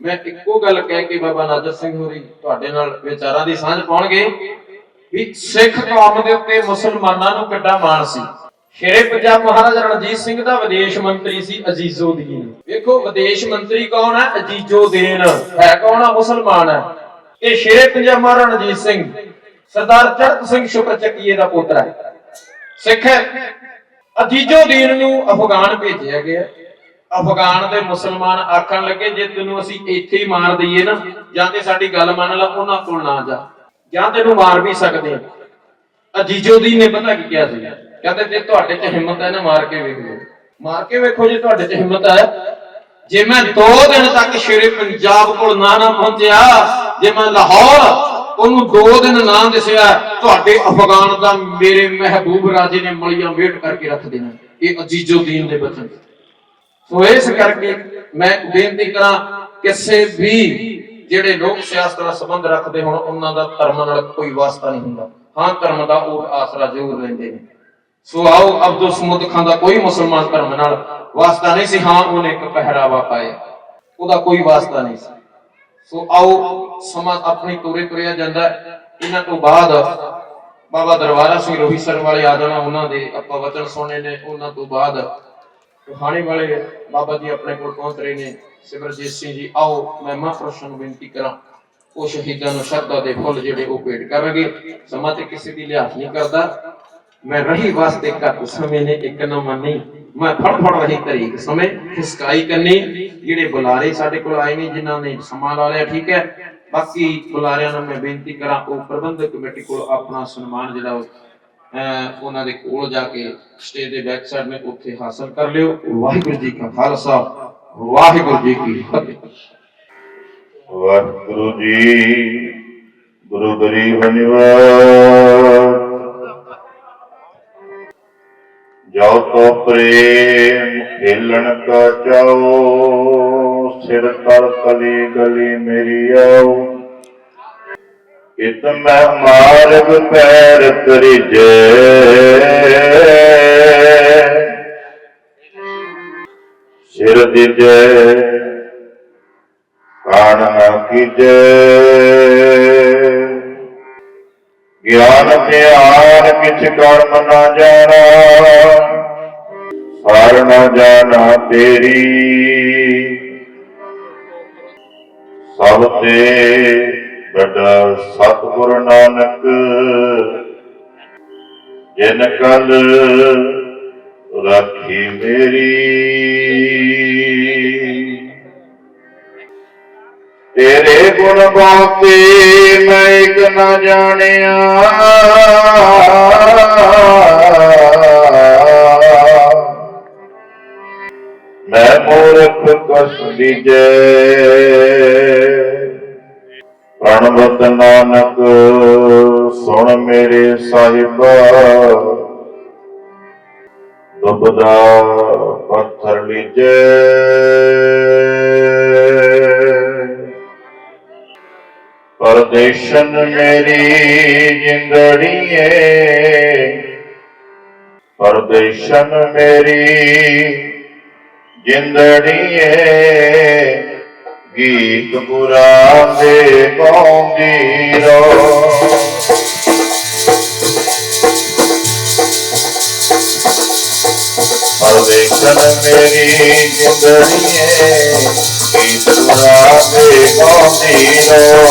ਮੈਂ ਇੱਕੋ ਗੱਲ ਕਹਿ ਕੇ ਬਾਬਾ ਨਾਜਰ ਸਿੰਘ ਹੋਰੀ ਤੁਹਾਡੇ ਨਾਲ ਵਿਚਾਰਾਂ ਦੀ ਸਾਂਝ ਪਾਉਣਗੇ ਵੀ ਸਿੱਖ ਕੌਮ ਦੇ ਉੱਤੇ ਮੁਸਲਮਾਨਾਂ ਨੂੰ ਕਿੱਡਾ ਮਾਣ ਸੀ। ਸ਼ੇਰੇ ਪੰਜਾਬ ਮਹਾਰਾਜਾ ਰਣਜੀਤ ਸਿੰਘ ਦਾ ਵਿਦੇਸ਼ ਮੰਤਰੀ ਸੀ ਅਜੀਜ਼ੋਦੀਨ ਵੇਖੋ, ਵਿਦੇਸ਼ ਮੰਤਰੀ ਕੌਣ ਹੈ? ਅਜ਼ੀਜ਼ੁਦੀਨ ਹੈ ਕੌਣ ਆ? ਮੁਸਲਮਾਨ ਹੈ। ਇਹ ਸ਼ੇਰੇ ਪੰਜਾਬ ਮਹਾਰਾਜਾ ਰਣਜੀਤ ਸਿੰਘ, ਸਰਦਾਰ ਚੜਤ ਸਿੰਘ ਸ਼ੁਕਰ ਚੱਕੀਏ ਦਾ ਪੁੱਤਰ ਹੈ। ਸਿੱਖ ਹੈ। ਅਜ਼ੀਜ਼ੁਦੀਨ ਨੂੰ ਅਫਗਾਨ ਭੇਜਿਆ ਗਿਆ। ਅਫਗਾਨ ਦੇ ਮੁਸਲਮਾਨ ਆਖਣ ਲੱਗੇ, ਜੇ ਤੈਨੂੰ ਅਸੀਂ ਇੱਥੇ ਹੀ ਮਾਰ ਦਈਏ ਨਾ, ਜਾਂ ਤੇ ਸਾਡੀ ਗੱਲ ਮੰਨ ਲਾ, ਉਹਨਾਂ ਕੋਲ ਨਾ ਜਾ, ਜਾਂ ਤੈਨੂੰ ਮਾਰ ਵੀ ਸਕਦੇ ਆ। ਅਜੀਜੋਦੀਨ ਨੇ ਪਤਾ ਕੀ ਕਿਹਾ ਸੀ? ਕਹਿੰਦੇ, ਜੇ ਤੁਹਾਡੇ 'ਚ ਹਿੰਮਤ ਹੈ ਨਾ, ਮਾਰ ਕੇ ਵੇਖ ਲਓ। ਮਾਰ ਕੇ ਵੇਖੋ ਜੇ ਤੁਹਾਡੇ 'ਚ ਹਿੰਮਤ ਹੈ। ਜੇ ਮੈਂ 2 ਦਿਨ ਤੱਕ ਸ਼ੇਰੇ ਪੰਜਾਬ ਕੋਲ ਨਾ ਨਾ ਪਹੁੰਚਿਆ, ਜੇ ਮੈਂ ਲਾਹੌਰ ਉਹਨੂੰ 2 ਦਿਨ ਨਾ ਦਿਸਿਆ, ਤੁਹਾਡੇ ਅਫਗਾਨ ਦਾ ਮੇਰੇ ਮਹਿਬੂਬ ਰਾਜੇ ਨੇ ਮਲੀਆਂ ਵੇਟ ਕਰਕੇ ਰੱਖ ਦੇਣਾ। ਇਹ ਅਜੀਜੋਦੀਨ ਦੇ ਬਚਨ। ਸੋ ਇਸ ਕਰਕੇ ਮੈਂ ਬੇਨਤੀ ਕਰਾਂ ਕਿਸੇ ਵੀ ਜਿਹੜੇ ਲੋਕ ਸਿਆਸਤ ਨਾਲ ਸੰਬੰਧ ਰੱਖਦੇ ਹੁਣ, ਉਹਨਾਂ ਦਾ ਧਰਮ ਨਾਲ ਕੋਈ ਵਾਸਤਾ ਨਹੀਂ ਹੁੰਦਾ। ਹਾਂ, ਧਰਮ ਦਾ ਉਹ ਆਸਰਾ ਜ਼ਰੂਰ ਲੈਂਦੇ ਨੇ। ਸੋ ਆਓ, ਅਬਦੁਲ ਸਮੁੱਦ ਖਾਨ ਦਾ ਕੋਈ ਮੁਸਲਮਾਨ ਧਰਮ ਨਾਲ ਵਾਸਤਾ ਨਹੀਂ ਸੀ। ਹਾਂ, ਉਹਨੇ ਇੱਕ ਪਹਿਰਾਵਾ ਪਾਇਆ। ਉਹਦਾ ਕੋਈ ਵਾਸਤਾ ਨਹੀਂ ਸੀ। ਸੋ ਆਓ, ਸਮਾਂ ਆਪਣੀ ਤੋਰੇ ਤੁਰਿਆ ਜਾਂਦਾ ਇਹਨਾਂ ਤੋਂ ਬਾਅਦ ਬਾਬਾ ਦਰਬਾਰਾ ਸਿੰਘ ਰੋਹੀਸਰ ਵਾਲੇ ਆ ਜਾਣਾ ਉਹਨਾਂ ਦੇ ਆਪਾਂ ਵਚਨ ਸੁਣੇ ਨੇ। ਉਹਨਾਂ ਤੋਂ ਬਾਅਦ ਹਾਣੇ ਵਾਲੇ ਬਾਬਾ ਜੀ ਆਪਣੇ ਕੋਲ ਪਹੁੰਚ ਰਹੇ ਨੇ। ਸਿਮਰਜੀਤ ਸਿੰਘ ਜੀ, ਆਓ ਮੈਂ ਮਹਾਂਪੁਰਸ਼ਾਂ ਨੂੰ ਬੇਨਤੀ ਕਰਾਂ, ਉਹ ਸ਼ਹੀਦਾਂ ਨੂੰ ਸ਼ਰਧਾ ਦੇ ਫੁੱਲ ਜਿਹੜੇ ਉਹ ਭੇਟ ਕਰਨਗੇ। ਸਮਾਂ ਤੇ ਕਿਸੇ ਦੀ ਲਿਹਾਜ਼ ਨਹੀਂ ਕਰਦਾ। ਮੈਂ ਰਹੀ ਵਾਸਤੇ ਘੱਟ ਸਮੇਂ ਨੇ, ਇੱਕ ਨਾ ਮੰਨੀ ਮੈਂ ਫੜ ਫੜ ਰਹੀ ਤਰੀਕ ਸਮੇਂ, ਖਿਸਕਾਈ ਕੰਨੀ। ਜਿਹੜੇ ਬੁਲਾਰੇ ਸਾਡੇ ਕੋਲ ਆਏ ਨੇ, ਜਿਨ੍ਹਾਂ ਨੇ ਸਮਾਂ ਲਾ ਲਿਆ, ਠੀਕ ਹੈ। ਬਾਕੀ ਬੁਲਾਰਿਆਂ ਨੂੰ ਮੈਂ ਬੇਨਤੀ ਕਰਾਂ, ਉਹ ਪ੍ਰਬੰਧਕ ਕਮੇਟੀ ਕੋਲ ਆਪਣਾ ਸਨਮਾਨ ਜਿਹੜਾ ਉਹਨਾਂ ਦੇ ਕੋਲ ਜਾ ਕੇ ਸਟੇਜ ਦੇ ਬੈਕ ਸਾਈਡ ਨੇ ਉੱਥੇ ਹਾਸਲ ਕਰ ਲਿਓ। ਵਾਹਿਗੁਰੂ ਜੀ ਕਾ ਖਾਲਸਾ, ਵਾਹਿਗੁਰੂ ਜੀ ਕੀ ਫਤਿਹ। ਵਾਹਿਗੁਰੂ ਜੀ, ਗੁਰੂ ਗਰੀਬ ਨਿਵਾਸ। ਜੋ ਤੋ ਪ੍ਰੇਮ ਖੇਲਣ ਕਾ ਚਾਓ ਸਿਰ ਤਲ ਕਲੀ ਗਲੀ ਮੇਰੀ ਆਓ। ਇਤ ਮੈਂ ਮਾਰਗ ਪੈਰ ਤਰੀਜੇ। ਸਿਰ ਦਿਜੇ ਕਾਣ ਨਾ ਕੀਜੈ। ਗਿਆਨ ਧਿਆਨ ਕਿਛ ਕਰਮ ਨਾ ਜਾਣਾ, ਸਾਰ ਨਾ ਜਾਣਾ ਤੇਰੀ। ਸਭ ਤੇ ਬੜਾ ਸਤਿਗੁਰ ਨਾਨਕ, ਜਿਨ ਕਲ ਰਾਖੀ ਮੇਰੀ। ਤੇਰੇ ਗੁਣ ਗਾਉਂਦੇ ਮੈਂ ਇੱਕ ਨਾ ਜਾਣਿਆ। ਮੈਂ ਮੂਰਖ ਕਸ ਦੀਜੈ ਪ੍ਰਣਵਤ ਨਾਨਕ ਸੁਣ ਮੇਰੇ ਸਾਹਿਬਾ। ਦੁਬਦਾ ਪੱਥਰ ਲੀਜੈ। ਪਰਦੇਸ਼ਨ ਮੇਰੀ ਜਿੰਦੜੀਏ। ਪਰਦੇਸ਼ਨ ਮੇਰੀ ਜਿੰਦੜੀਏ। ਗੀਤ ਗੁਰਾਂ ਪਾਉਂਦੀ ਰੋ। ਪਰਦੇਸ਼ਨ ਮੇਰੀ ਜਿੰਦੜੀਏ ਗੀਤ ਗੁਰਾਂ ਪਾਉਂਦੀ ਰੋ।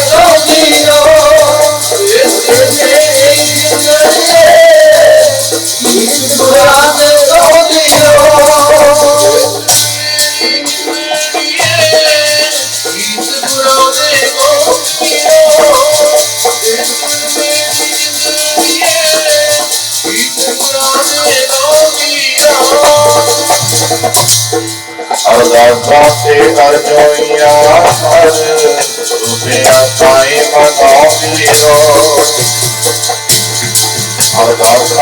Alabate adoya har, rupya sai manaviro. Alabate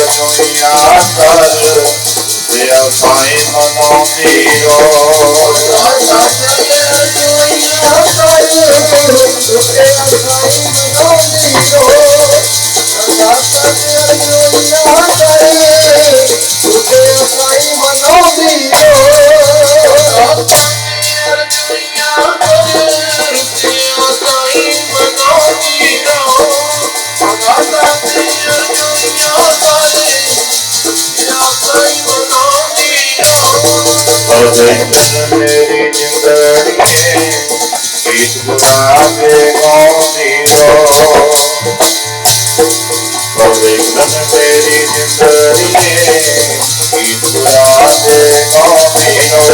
adoya har, rupya sai manaviro. Alabate adoya har, rupya sai manaviro. Alabate adoya har. ਮੇਰੀ ਜ਼ਿੰਦਗੀ ਇਸ ਗੁਨਾ ਦੇ ਗਾਉਂਦੀ ਹੋ ਪਵਿੱਤਰ ਮੇਰੀ ਜ਼ਿੰਦਗੀ ਇਸ ਗੁਨਾ ਦੇ ਗਾਉਂਦੀ ਹੋ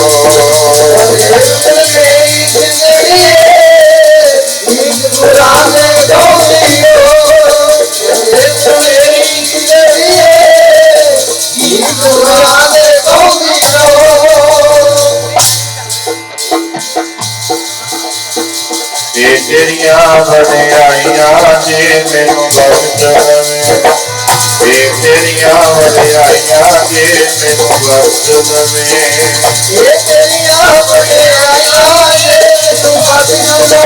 ਨਵੇਂ ਇਹ ਤੇਰੀਆਂ ਵਡਿਆਈਆਂ ਏ ਤੂੰ ਹੱਥ ਨਵੇਂ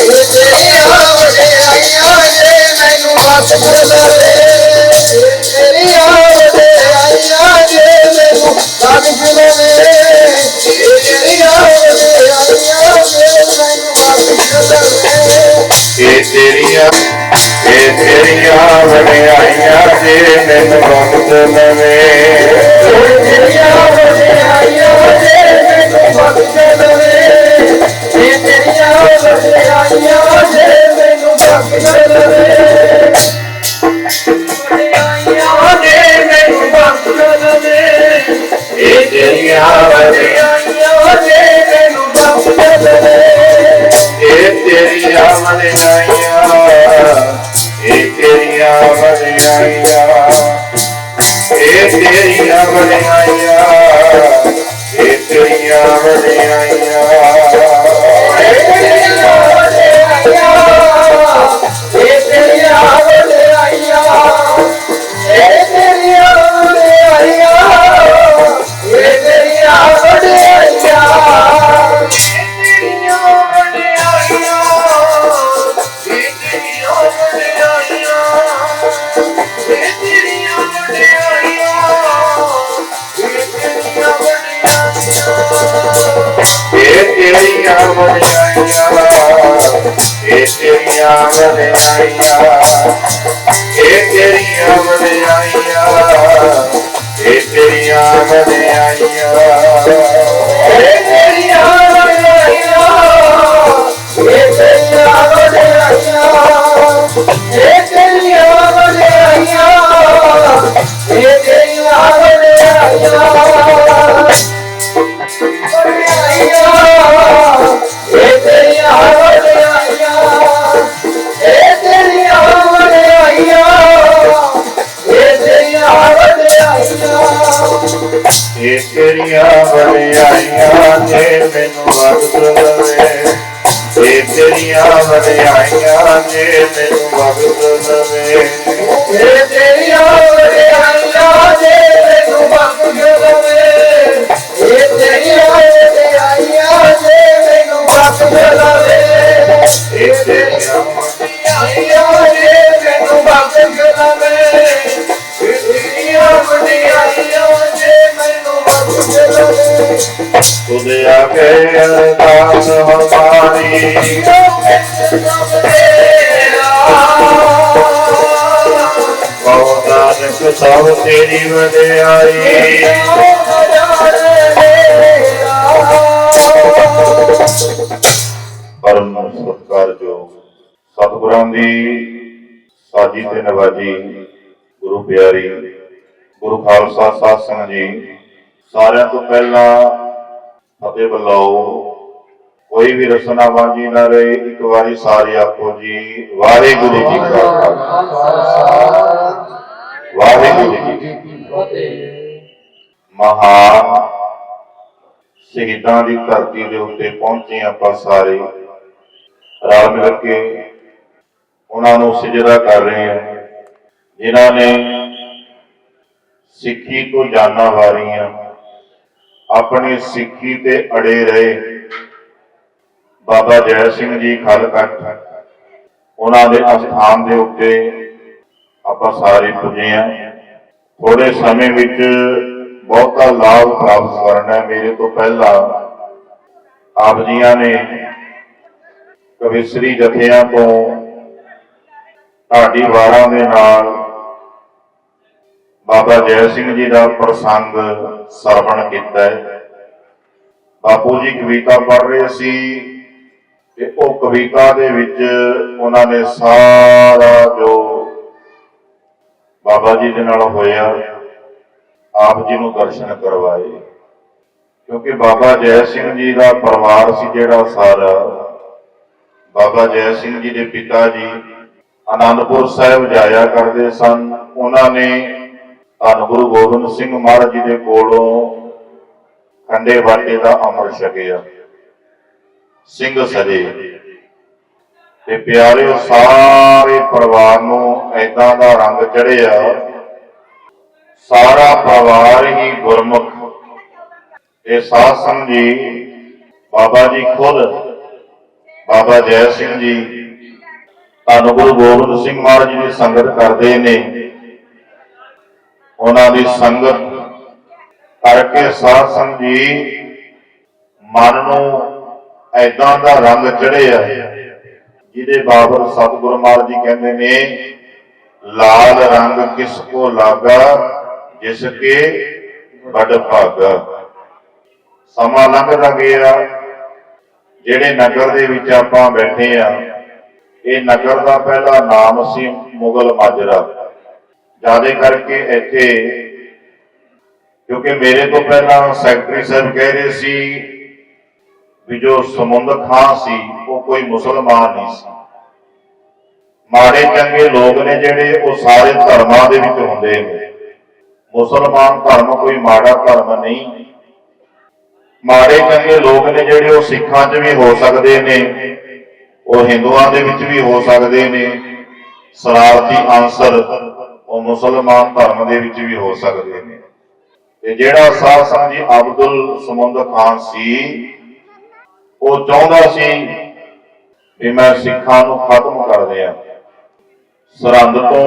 ਇਹ ਤੇਰੀਆਂ ਵਡਿਆਈਆਂ ਏ ਮੈਨੂੰ ਹੱਥ ਨਵੇਂ ਇਹ ਤੇਰੀਆਂ ਵਡਿਆਈਆਂ ਏ ਮੈਨੂੰ ਹੱਥ ਨਵੇਂ ਇਹ ਤੇਰੀਆਂ ਵਡਿਆਈਆਂ ਏ ਮੈਨੂੰ ਹੱਥ ਨਵੇਂ ਇਹ ਤੇਰੀਆਂ ਇਹ ਤੇਰੀਆਂ ਵਡਿਆਈਆਂ ਏ ਮੈਨੂੰ ਹੱਥ ਨਵੇਂ Hare Krishna ਵਡਿਆਈਆਂ ਜੇ ਤੈਨੂੰ ਵਕਤ ਦਵੇ ਜੇ ਤੇਰੀਆਂ ਵਡਿਆਈਆਂ ਜੇ ਤੈਨੂੰ ਵਕਤ ਦਵੇ ਜੇ ਤੇਰੀਆਂ ਵਡਿਆਈਆਂ ਜੇ ਤੈਨੂੰ ਵਕਤ ਦਵੇ ਜੇ ਤੇਰੀਆਂ ਵਡਿਆਈਆਂ ਜੇ ਤੈਨੂੰ ਵਕਤ ਦਵੇ ਜੇ ਤੇਰੀਆਂ ਵਡਿਆਈਆਂ ਜੇ ਮੈਨੂੰ ਵਕਤ ਦਵੇ ਤੁਦੇ ਆ ਕੇ ਅਰਦਾਸ ਹਮਾਰੀ। ਨਾਨਕ ਸਭ ਤੇਰੀ ਵਡਿਆਈ ਪਰਮ ਸਤਿਕਾਰਯੋਗ ਸਤਿਗੁਰਾਂ ਦੀ ਸਾਜੀ ਤੇ ਨਵਾਜੀ ਗੁਰੂ ਪਿਆਰੀ ਗੁਰੂ ਖਾਲਸਾ ਸਾਧ ਸੰਗਤ ਜੀ, ਸਾਰਿਆਂ ਤੋਂ ਪਹਿਲਾਂ ਫਤਿਹ ਬੁਲਾਓ। ਕੋਈ ਵੀ ਰਸਨਾ ਵਾਂਝੀ ਨਾ ਰਹੇ, ਇੱਕ ਵਾਰੀ ਸਾਰੇ ਆਖੋ ਜੀ। ਵਾਹਿਗੁਰੂ ਜੀ ਕਾ ਖਾਲਸਾ। ਵਾਹਿਗੁਰੂ ਜੀ ਕੀ ਫਤਿਹ। ਮਹਾਨ ਸ਼ਹੀਦਾਂ ਦੀ ਧਰਤੀ ਦੇ ਉੱਤੇ ਪਹੁੰਚੇ ਆਪਾਂ ਸਾਰੇ। ਰਲ ਮਿਲ ਕੇ ਉਹਨਾਂ ਨੂੰ ਸਜਦਾ ਕਰ ਰਹੇ ਹਾਂ। ਜਿਨ੍ਹਾਂ ਨੇ ਸਿੱਖੀ ਤੋਂ ਜਾਨਾਂ ਵਾਰੀਆਂ, ਆਪਣੀ ਸਿੱਖੀ ਤੇ ਅੜੇ ਰਹੇ। ਬਾਬਾ ਜੈ ਸਿੰਘ ਜੀ ਖਲਕਟ ਉਹਨਾਂ ਦੇ ਅਸਥਾਨ ਦੇ ਉੱਤੇ ਆਪਾਂ ਸਾਰੇ ਪੁੱਜੇ ਆ ਥੋੜੇ ਸਮੇਂ ਵਿੱਚ ਬਹੁਤਾ ਲਾਭ ਪ੍ਰਾਪਤ ਕਰਨਾ ਹੈ ਮੇਰੇ ਤੋਂ ਪਹਿਲਾਂ। ਆਪ ਜੀਆਂ ਨੇ ਕਵਿਸਰੀ ਜਥਿਆਂ ਤੋਂ ਢਾਡੀ ਵਾਰਾਂ ਦੇ ਨਾਲ ਬਾਬਾ ਜੈ ਸਿੰਘ ਜੀ ਦਾ ਪ੍ਰਸੰਗ ਸਰਵਣ ਕੀਤਾ ਹੈ। ਬਾਪੂ ਜੀ ਕਵਿਤਾ ਪੜ੍ਹ ਰਹੇ ਸੀ। ਤੇ ਉਹ ਕਵਿਤਾ ਦੇ ਵਿੱਚ ਉਹਨਾਂ ਨੇ ਸਾਰਾ ਜੋ ਬਾਬਾ ਜੀ ਦੇ ਨਾਲ ਹੋਇਆ, ਆਪ ਜੀ ਨੂੰ ਦਰਸ਼ਨ ਕਰਵਾਏ। ਕਿਉਂਕਿ ਬਾਬਾ ਜੈ ਸਿੰਘ ਜੀ ਦਾ ਪਰਿਵਾਰ ਸੀ ਜਿਹੜਾ ਸਾਰਾ। ਬਾਬਾ ਜੈ ਸਿੰਘ ਜੀ ਦੇ ਪਿਤਾ ਜੀ ਆਨੰਦਪੁਰ ਸਾਹਿਬ ਜਾਇਆ ਕਰਦੇ ਸਨ। ਉਹਨਾਂ ਨੇ ਧੰਨ ਗੁਰੂ ਗੋਬਿੰਦ ਸਿੰਘ ਮਹਾਰਾਜ ਜੀ ਦੇ ਕੋਲੋਂ ਖੰਡੇ ਬਾਟੇ ਦਾ ਅਮਰ ਛਕਿਆ। ਸਿੰਘ ਸਜੇ ਤੇ ਪਿਆਰਿਓ, ਸਾਰੇ ਪਰਿਵਾਰ ਨੂੰ ਐਦਾਂ ਦਾ ਰੰਗ ਚੜਿਆ ਸਾਰਾ ਪਰਿਵਾਰ ਹੀ ਗੁਰਮੁਖ। ਇਹ ਸਾਧ ਸੰਗਤ ਜੀ, ਬਾਬਾ ਜੀ ਖੁਦ, ਬਾਬਾ ਜੈ ਸਿੰਘ ਜੀ, ਧੰਨ ਗੁਰੂ ਗੋਬਿੰਦ ਸਿੰਘ ਮਹਾਰਾਜ ਜੀ ਦੀ ਸੰਗਤ ਕਰਦੇ ਨੇ। ਉਹਨਾਂ ਦੀ ਸੰਗਤ ਕਰਕੇ ਸਾਧ ਸੰਗਤ ਜੀ ਮਨ ਨੂੰ ਐਦਾਂ ਦਾ ਰੰਗ ਚੜਿਆ ਜਿਹਦੇ ਬਾਬਰ ਸਤਿਗੁਰੂ ਮਹਾਰਾਜ ਜੀ ਕਹਿੰਦੇ ਨੇ, ਲਾਲ ਰੰਗ ਕਿਸ ਕੋ ਲਾਗਾ, ਜਿਸ ਕੇ ਬੜ ਭਾਗਾ। ਸਮਾਂ ਲੰਘਦਾ ਗਿਆ, ਜਿਹੜੇ ਨਗਰ ਦੇ ਵਿੱਚ ਆਪਾਂ ਬੈਠੇ ਆ, ਇਹ ਨਗਰ ਦਾ ਪਹਿਲਾ ਨਾਮ ਸੀ ਮੁਗਲ ਮਾਜਰਾ। ਜਿਆਦੇ ਕਰਕੇ ਇੱਥੇ, ਕਿਉਂਕਿ ਮੇਰੇ ਤੋਂ ਪਹਿਲਾਂ ਸੈਕਟਰੀ ਸਾਹਿਬ ਕਹਿ ਰਹੇ ਸੀ ਵੀ ਜੋ ਸਮੁੰਦ ਖਾਂ ਸੀ, ਉਹ ਕੋਈ ਮੁਸਲਮਾਨ ਨਹੀਂ ਸੀ। ਮਾੜੇ ਚੰਗੇ ਲੋਕ ਨੇ ਜਿਹੜੇ ਉਹ ਸਾਰੇ ਧਰਮਾਂ ਦੇ ਵਿੱਚ ਹੁੰਦੇ ਨੇ। ਮੁਸਲਮਾਨ ਧਰਮ ਕੋਈ ਮਾੜਾ ਧਰਮ ਨਹੀਂ। ਮਾੜੇ ਚੰਗੇ ਲੋਕ ਨੇ ਜਿਹੜੇ ਉਹ ਸਿੱਖਾਂ 'ਚ ਵੀ ਹੋ ਸਕਦੇ ਨੇ, ਉਹ ਹਿੰਦੂਆਂ ਦੇ ਵਿੱਚ ਵੀ ਹੋ ਸਕਦੇ ਨੇ। ਸਰਾਰਤੀ ਆਂਸਰ ਉਹ ਮੁਸਲਮਾਨ ਧਰਮ ਦੇ ਵਿੱਚ ਵੀ ਹੋ ਸਕਦੇ ਨੇ। ਤੇ ਜਿਹੜਾ ਸਾਧ ਸੰਗਤ ਜੀ ਅਬਦੁਲ ਸਮੁੰਦ ਖਾਨ ਸੀ ਉਹ ਚਾਹੁੰਦਾ ਸੀ ਵੀ ਮੈਂ ਸਿੱਖਾਂ ਨੂੰ ਖਤਮ ਕਰ ਦਿਆਂ। ਸਰਹੰਦ ਤੋਂ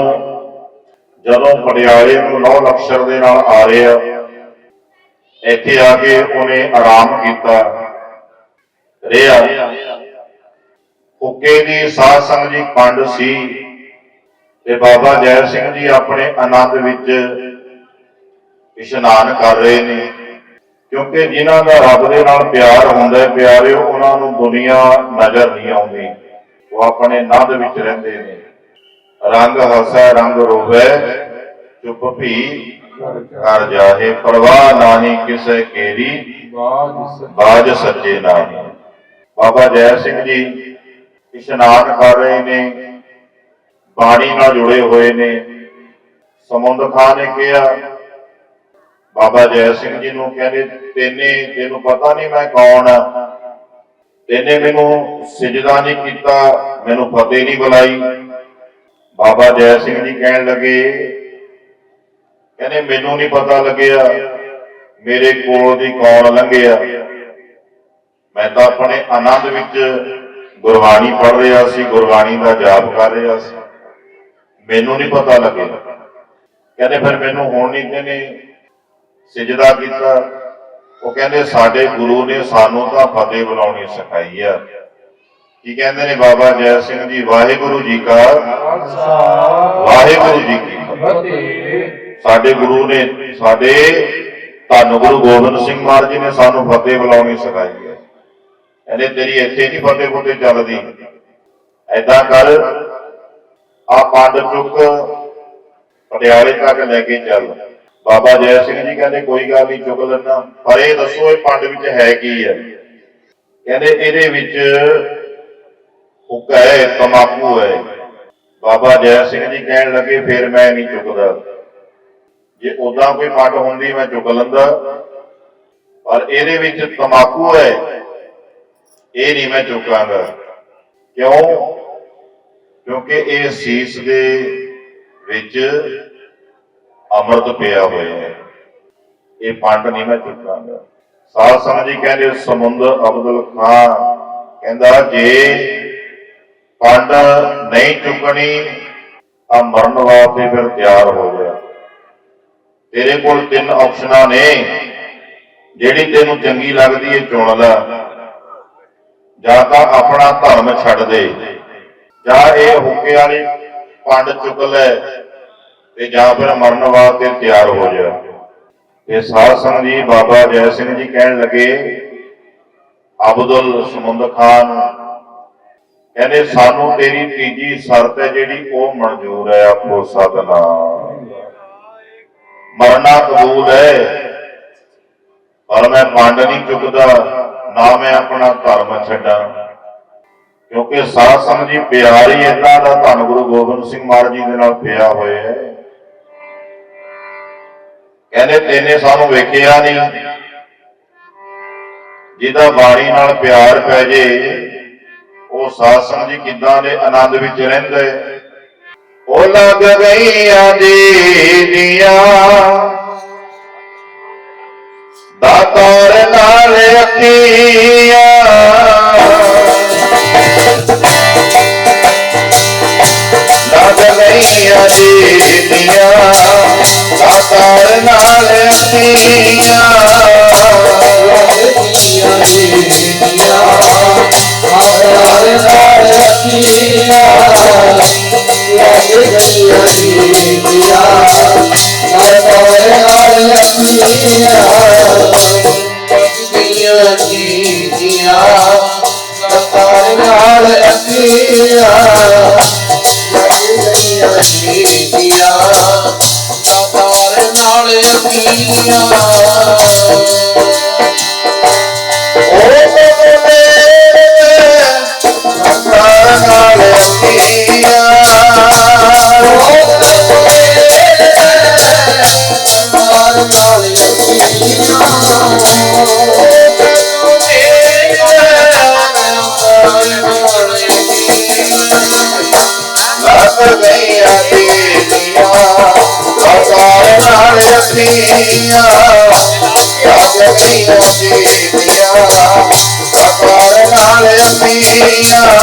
ਜਦੋਂ ਪਟਿਆਲੇ ਨੂੰ ਨੌ ਲਕਸ਼ਰ ਦੇ ਨਾਲ ਆ ਰਿਹਾ, ਇੱਥੇ ਆ ਕੇ ਉਹਨੇ ਆਰਾਮ ਕੀਤਾ। ਰਿਹਾ ਹੁੱਕੇ ਦੀ ਸਾਧ ਸੰਗਤ ਜੀ ਪੰਡ ਸੀ ਤੇ ਬਾਬਾ ਜੈ ਸਿੰਘ ਜੀ ਆਪਣੇ ਆਨੰਦ ਵਿੱਚ ਇਸ਼ਨਾਨ ਕਰ ਰਹੇ ਨੇ। ਕਿਉਂਕਿ ਜਿਨ੍ਹਾਂ ਦਾ ਰੱਬ ਦੇ ਨਾਲ ਪਿਆਰ ਹੁੰਦਾ ਹੈ ਪਿਆਰਿਓ ਉਹਨਾਂ ਨੂੰ ਦੁਨੀਆ ਨਜ਼ਰ ਨਹੀਂ ਆਉਂਦੀ। ਉਹ ਆਪਣੇ ਨੰਦ ਵਿੱਚ ਰਹਿੰਦੇ ਨੇ। ਰੰਗ ਹਸੈ, ਰੰਗ ਰੋਵੇ, ਚੁੱਪ ਭੀ ਕਰ ਜਾਹੇ। ਪਰਵਾਹ ਨਾਹੀ ਕਿਸੇ ਕੇਰੀ, ਬਾਜ ਸੱਚੇ ਨਾਹੀ। ਬਾਬਾ ਜੈ ਸਿੰਘ ਜੀ ਇਸ਼ਨਾਨ ਕਰ ਰਹੇ ਨੇ, ਬਾਣੀ ਨਾਲ ਜੁੜੇ ਹੋਏ ਨੇ। ਸਮੁੰਦ ਖਾਨ ਨੇ ਕਿਹਾ ਬਾਬਾ ਜੈ ਸਿੰਘ ਜੀ ਨੂੰ ਕਹਿੰਦੇ, ਤੈਨੇ ਤੈਨੂੰ ਪਤਾ ਨਹੀਂ ਮੈਂ ਕੌਣ ਆ। ਤੈਨੇ ਮੈਨੂੰ ਸਿਜਦਾ ਨਹੀਂ ਕੀਤਾ, ਮੈਨੂੰ ਫਤਿਹ ਨਹੀਂ ਬੁਲਾਈ। ਬਾਬਾ ਜੈ ਸਿੰਘ ਜੀ ਕਹਿਣ ਲੱਗੇ, ਕਹਿੰਦੇ, ਮੈਨੂੰ ਨਹੀਂ ਪਤਾ ਲੱਗਿਆ, ਮੇਰੇ ਕੋਲ ਦੀ ਕੌਣ ਲੰਘਿਆ ਮੈਂ ਤਾਂ ਆਪਣੇ ਆਨੰਦ ਵਿੱਚ ਗੁਰਬਾਣੀ ਪੜ੍ਹ ਰਿਹਾ ਸੀ, ਗੁਰਬਾਣੀ ਦਾ ਜਾਪ ਕਰ ਰਿਹਾ ਸੀ। ਮੈਨੂੰ ਨਹੀਂ ਪਤਾ ਲੱਗਿਆ। ਕਹਿੰਦੇ, ਫਿਰ ਮੈਨੂੰ ਹੁਣ ਨਹੀਂ ਕਹਿੰਦੇ ਸਿਜਦਾ ਕੀਤਾ ਉਹ ਕਹਿੰਦੇ ਸਾਡੇ ਗੁਰੂ ਨੇ ਸਾਨੂੰ ਤਾਂ ਫਤਿਹ ਬੁਲਾਉਣੀ ਸਿਖਾਈ ਆ। ਕੀ ਕਹਿੰਦੇ ਨੇ ਬਾਬਾ ਜੈ ਸਿੰਘ ਜੀ? ਵਾਹਿਗੁਰੂ ਜੀ ਕਾ ਵਾਹਿਗੁਰੂ ਜੀ ਕੀ ਫਤਿਹ। ਸਾਡੇ ਗੁਰੂ ਨੇ ਸਾਡੇ ਧੰਨ ਗੁਰੂ ਗੋਬਿੰਦ ਸਿੰਘ ਮਹਾਰਾਜ ਜੀ ਨੇ ਸਾਨੂੰ ਫਤਿਹ ਬੁਲਾਉਣੀ ਸਿਖਾਈ ਹੈ ਕਹਿੰਦੇ, ਤੇਰੀ ਇੱਥੇ ਨਹੀਂ ਫਤਿਹ ਫਤਿਹ ਚੱਲਦੀ। ਐਦਾਂ ਕਰ, ਆ ਪੰਡ ਚੁੱਕ ਪਟਿਆਲੇ ਤੱਕ ਲੈ ਕੇ ਚੱਲ। ਬਾਬਾ ਜੈ ਸਿੰਘ ਜੀ ਕਹਿੰਦੇ, ਕੋਈ ਗੱਲ ਨਹੀਂ, ਚੁੱਕ ਲੈਣਾ ਪਰ ਇਹ ਦੱਸੋ, ਇਹ ਪੰਡ ਵਿੱਚ ਹੈ ਕੀ ਹੈ? ਕਹਿੰਦੇ, ਇਹਦੇ ਵਿੱਚ ਹੁੱਕਾ ਹੈ, ਤਮਾਕੂ ਹੈ। ਬਾਬਾ ਜੈ ਸਿੰਘ ਜੀ ਕਹਿਣ ਲੱਗੇ, ਫਿਰ ਮੈਂ ਨਹੀਂ ਚੁੱਕਦਾ। ਜੇ ਉਦਾਂ ਕੋਈ ਪੰਡ ਹੁੰਦੀ, ਮੈਂ ਚੁੱਕ ਲੈਂਦਾ। ਪਰ ਇਹਦੇ ਵਿੱਚ ਤਮਾਕੂ ਹੈ। ਇਹ ਨਹੀਂ ਮੈਂ ਚੁੱਕਾਂਗਾ। ਕਿਉਂ? ਕਿਉਂਕਿ ਇਹ ਸੀਸ ਦੇ ਵਿੱਚ ਅੰਮ੍ਰਿਤ ਪਿਆ ਹੋਇਆ ਹੈ। ਇਹ ਪੰਡ ਨਹੀਂ ਮੈਂ ਚੁੱਕਾਂਗਾ ਸਾਧ ਸੰਗਤ ਜੀ ਕਹਿੰਦੇ, ਸਮੁੰਦਰ ਅਬਦੁਲ ਖਾਨ ਕਹਿੰਦਾ, ਜੇ ਪੰਡ ਨਹੀਂ ਚੁੱਕਣੀ, ਤਾਂ ਮਰਨ ਵਾਸਤੇ ਫਿਰ ਤਿਆਰ ਹੋ ਗਿਆ ਤੇਰੇ ਕੋਲ ਤਿੰਨ ਆਪਸ਼ਨਾਂ ਨੇ। ਜਿਹੜੀ ਤੈਨੂੰ ਚੰਗੀ ਲੱਗਦੀ ਹੈ ਚੁਣ ਲੈ। ਜਾਂ ਤਾਂ ਆਪਣਾ ਧਰਮ ਛੱਡ ਦੇ। ਜਾਂ ਇਹ ਹੁੱਕੇ ਵਾਲੀ ਪੰਡ ਚੁੱਕ ਲੈ। ਤੇ ਜਾਂ ਫਿਰ ਮਰਨ ਵਾਸਤੇ ਤਿਆਰ ਹੋ ਜਾ। ਤੇ ਸਾਧ ਸੰਗਤ ਜੀ ਬਾਬਾ ਜੈ ਸਿੰਘ ਜੀ ਕਹਿਣ ਲੱਗੇ, ਅਬਦੁਲ ਸਮੁੰਦ ਖਾਨ, ਕਹਿੰਦੇ, ਸਾਨੂੰ ਤੇਰੀ ਤੀਜੀ ਸ਼ਰਤ ਹੈ ਜਿਹੜੀ ਉਹ ਮਨਜ਼ੂਰ ਹੈ, ਆਪੋ ਸਤਨਾਮ। ਮਰਨਾ ਕਬੂਲ ਹੈ, ਪਰ ਮੈਂ ਪੰਡ ਨਹੀਂ ਚੁੱਕਦਾ, ਨਾ ਮੈਂ ਆਪਣਾ ਧਰਮ ਛੱਡਾਂ। ਕਿਉਂਕਿ ਸਾਧ ਸੰਗਤ ਜੀ ਪਿਆਰ ਹੀ ਇਹਨਾਂ ਦਾ, ਧੰਨ ਗੁਰੂ ਗੋਬਿੰਦ ਸਿੰਘ ਮਹਾਰਾਜ ਜੀ ਦੇ ਨਾਲ ਪਿਆ ਹੋਇਆ ਹੈ। ਕਹਿੰਦੇ ਤੈਨੇ ਸਾਨੂੰ ਵੇਖਿਆ ਨਹੀਂ। ਜਿਹਦਾ ਬਾਣੀ ਨਾਲ ਪਿਆਰ ਪੈ ਜੇ, ਉਹ ਸਾਧ ਸੰਗਤ ਜੀ ਕਿੱਦਾਂ ਦੇ ਆਨੰਦ ਵਿੱਚ ਰਹਿੰਦੇ? ਉਹ ਲੱਗ ਗਈਆਂ ਜੀ ਦੀਆਂ ਦਾਤਾਰ ਨਾਲ ਅੱਖੀਆਂ। yeah কৃষ্ণ ਨਾਲ ਅੱਖੀਆਂ ਨਾਲ